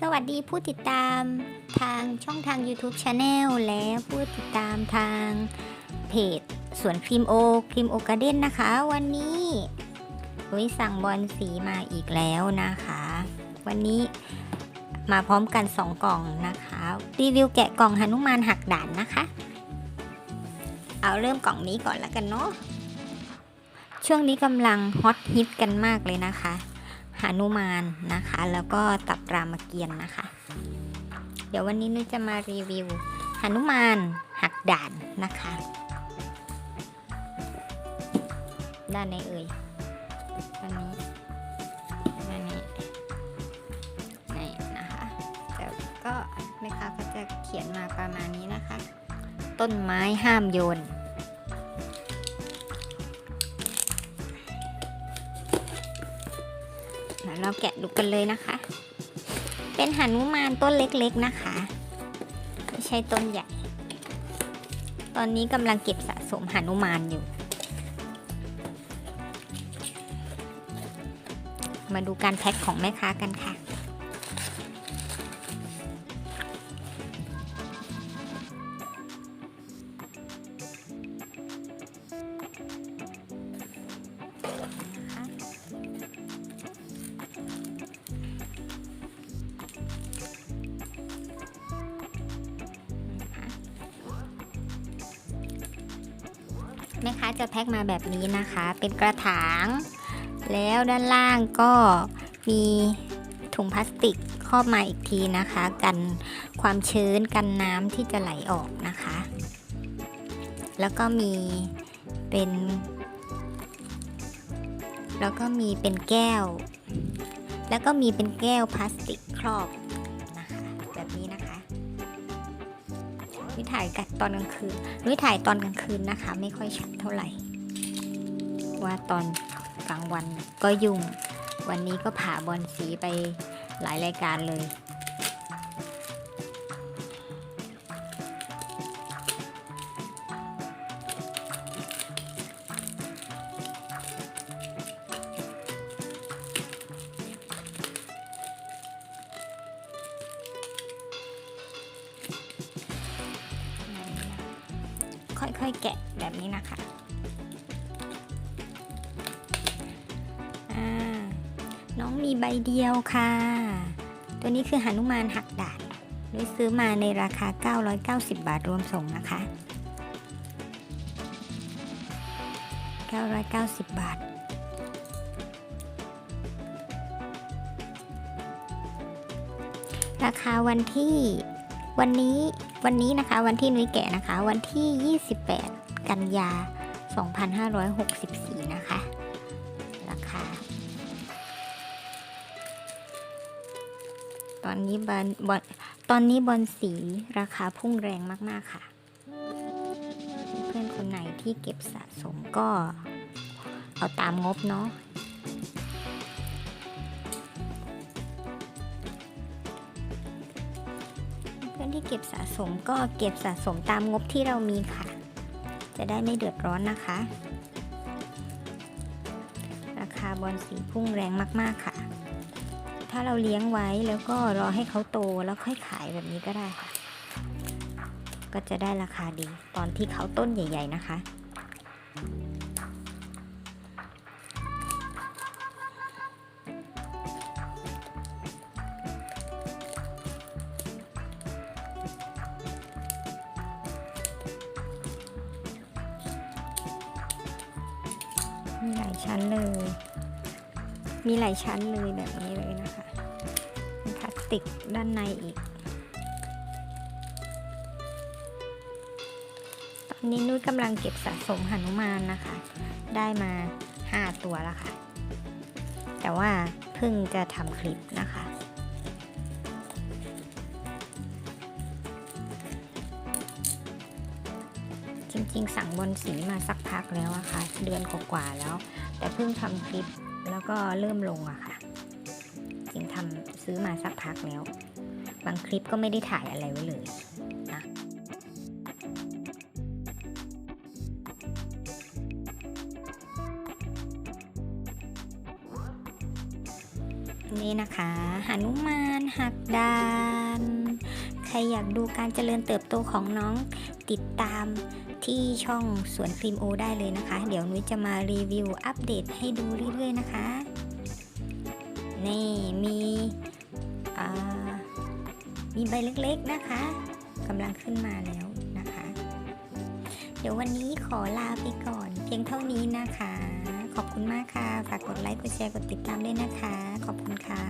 สวัสดีผู้ติดตามทางช่องทาง YouTube Channel และผู้ติดตามทางเพจสวนครีมโอครีมโอกาเด้นนะคะ วันนี้ลุยสั่งบอลสีมาอีกแล้วนะคะ วันนี้มาพร้อมกัน 2 กล่องนะคะ รีวิวแกะกล่องหนุมานหักด่านนะคะ เอาเริ่มกล่องนี้ก่อนแล้วกันเนาะช่วงนี้กำลังฮอตฮิตกันมากเลยนะคะ หานุมานนะคะ แล้วก็ตับรามเกียรติ์นะคะ เดี๋ยววันนี้นุ้ยจะมารีวิวหนุมานหักด่านนะคะ ด้านไหนเอ่ยด้านนี้ด้านนี้นี่นะคะแต่ก็แม่ค้าก็จะเขียนมาประมาณนี้นะคะ ต้นไม้ห้ามโยน ยวเราแกะดูกันเลยนะคะ เป็นหนุมานต้นเล็กๆนะคะไม่ใช่ต้นใหญ่ ตอนนี้กำลังเก็บสะสมหนุมานอยู่ มาดูการแพ็คของแม่ค้ากันค่ะ แม่ค้าจะแพ็คมาแบบนี้นะคะ เป็นกระถาง แล้วด้านล่างก็มีถุงพลาสติกครอบมาอีกทีนะคะ กันความชื้นกันน้ำที่จะไหลออกนะคะ แล้วก็มีเป็น แล้วก็มีเป็นแก้ว แล้วก็มีเป็นแก้วพลาสติกครอบ วิถ่ายกันตอนกลางคืนนุ้ยถ่ายตอนกลางคืนนะคะ ไม่ค่อยชัดเท่าไหร่ ว่าตอนกลางวันก็ยุ่ง วันนี้ก็ผ่าบอลสีไปหลายรายการเลย ค่อยๆ แกะแบบนี้นะคะน้องมีใบเดียวค่ะ ตัวนี้คือหนุมานหักดาดนุ้ยซื้อมาในราคา 990 บาทรวมส่งนะคะ 990 บาทราคาวันที่ วันนี้วันนี้นะคะวันที่นุ้ยแกะนะคะ วันที่ 28 กันยา 2564 นะคะ ราคา ตอนนี้บอลบอลตอนนี้บอลสีราคาพุ่งแรงมาก ๆ ค่ะ เพื่อนคนไหนที่เก็บสะสมก็เอาตามงบเนาะ อนที่เก็บสะสมก็เก็บสะสมตามงบที่เรามีค่ะ จะได้ไม่เดือดร้อนนะคะ ราคาบอลสีพุ่งแรงมากๆค่ะ ถ้าเราเลี้ยงไว้แล้วก็รอให้เขาโตแล้วค่อยขายแบบนี้ก็ได้ค่ะ ก็จะได้ราคาดีตอนที่เขาต้นใหญ่ ๆ นะคะ มีหลายชั้นเลย มีหลายชั้นเลยแบบนี้เลยนะคะพลาสติกด้านในอีก ตอนนี้นุ้ยกำลังเก็บสะสมหนุมานนะคะ ได้มา 5 ตัวแล้วค่ะ แต่ว่าเพิ่งจะทำคลิปนะคะ จริง ๆ สั่งบอลสีมาสักพักแล้วอะค่ะ เดือนกว่าๆแล้ว แต่เพิ่งทำคลิปแล้วก็เริ่มลงอะค่ะ จริงทำซื้อมาสักพักแล้ว บางคลิปก็ไม่ได้ถ่ายอะไรไว้เลยนะนี่นะคะหนุมานหักดาน รอยากดูการเจริญเติบโตของน้องติดตามที่ช่องสวนครีมโอได้เลยนะคะ เดี๋ยวนุ้ยจะมารีวิวอัปเดตให้ดูเรื่อยๆนะคะ นี่มีมีใบเล็กๆนะคะกำลังขึ้นมาแล้วนะคะ เดี๋ยววันนี้ขอลาไปก่อน เพียงเท่านี้นะคะ ขอบคุณมากค่ะ ฝากกดไลค์ กดแชร์ กดติดตามด้วยนะคะ ขอบคุณค่ะ